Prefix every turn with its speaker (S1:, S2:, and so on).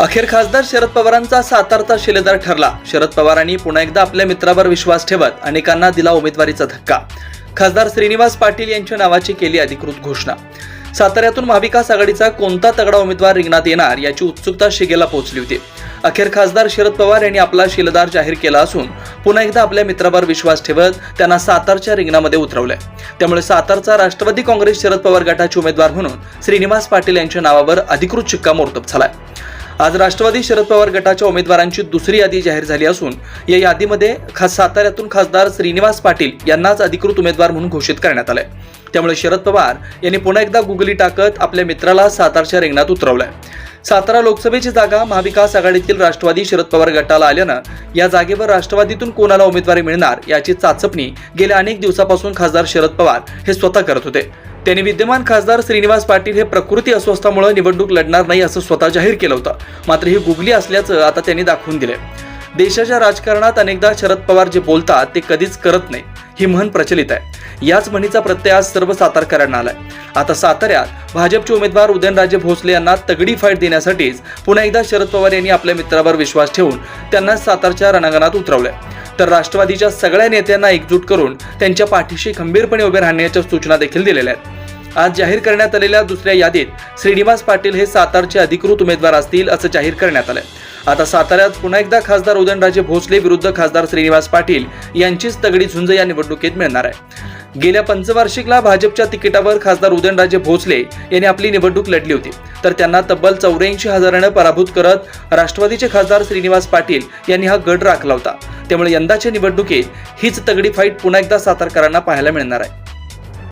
S1: अखेर खासदार शरद पवारांचा सातारचा शिलेदार ठरला. शरद पवारांनी पुन्हा एकदा आपल्या मित्रावर विश्वास ठेवत अनेकांना दिला उमेदवारीचा धक्का. खासदार श्रीनिवास पाटील यांच्या नावाची केली अधिकृत घोषणा. साताऱ्यातून महाविकास आघाडीचा कोणता तगडा उमेदवार रिंगणात येणार याची उत्सुकता शिगेला पोहोचली होती. अखेर खासदार शरद पवार यांनी आपला शिलेदार जाहीर केला असून पुन्हा एकदा आपल्या मित्रावर विश्वास ठेवत त्यांना सातारच्या रिंगणामध्ये उतरवलंय. त्यामुळे सातारचा राष्ट्रवादी काँग्रेस शरद पवार गटाचे उमेदवार म्हणून श्रीनिवास पाटील यांच्या नावावर अधिकृत शिक्कामोर्तब झालाय. आज राष्ट्रवादी शरद पवार गटाच्या उमेदवारांची दुसरी यादी जाहीर झाली असून या यादीमध्ये खास साताऱ्यातून खासदार श्रीनिवास पाटील यांनाच अधिकृत उमेदवार म्हणून घोषित करण्यात आलंय. त्यामुळे शरद पवार यांनी पुन्हा एकदा गुगली टाकत आपल्या मित्राला सातारच्या रिंगणात उतरवलंय. सातारा लोकसभेची जागा महाविकास आघाडीतील राष्ट्रवादी शरद पवार गटाला आल्यानं या जागेवर राष्ट्रवादीतून कोणाला उमेदवारी मिळणार याची चाचपणी गेल्या अनेक दिवसापासून खासदार शरद पवार हे स्वतः करत होते. त्यांनी विद्यमान खासदार श्रीनिवास पाटील हे प्रकृती अस्वस्थामुळे निवडणूक लढणार नाही असं स्वतः जाहीर केलं होतं. मात्र ही गुगली असल्याचं आता त्यांनी दाखवून दिले देशाच्या राजकारणात अनेकदा शरद पवार जे बोलतात ते कधीच करत नाही. ही म्हण प्रचलित आहे. याच म्हणीचा प्रत्यय आज सर्व सातारकरांना आलाय. आता साताऱ्यात भाजपचे उमेदवार उदयनराजे भोसले यांना तगडी फाईट देण्यासाठीच पुन्हा एकदा शरद पवार यांनी आपल्या मित्रावर विश्वास ठेवून त्यांना सातारच्या रणांगणात उतरवलंय. तर राष्ट्रवादीच्या सगळ्या नेत्यांना एकजूट करून त्यांच्या पाठीशी खंबीरपणे उभे राहण्याच्या सूचना देखील दिलेल्या आहेत. आज जाहीर करण्यात आलेल्या दुसऱ्या यादीत श्रीनिवास पाटील हे सातारचे अधिकृत उमेदवार असतील असं जाहीर करण्यात आलंय. आता साताऱ्यात पुन्हा एकदा खासदार उदयनराजे भोसले विरुद्ध खासदार श्रीनिवास पाटील यांचीच तगडी झुंज या निवडणुकीत मिळणार आहे. गेल्या पंचवार्षिकला भाजपच्या तिकिटावर खासदार उदयनराजे भोसले यांनी आपली निवडणूक लढली होती. तर त्यांना तब्बल चौऱ्याऐंशी हजारानं पराभूत करत राष्ट्रवादीचे खासदार श्रीनिवास पाटील यांनी हा गड राखला होता. त्यामुळे यंदाच्या निवडणुकीत हीच तगडी फाईट पुन्हा एकदा सातारकरांना पाहायला मिळणार आहे.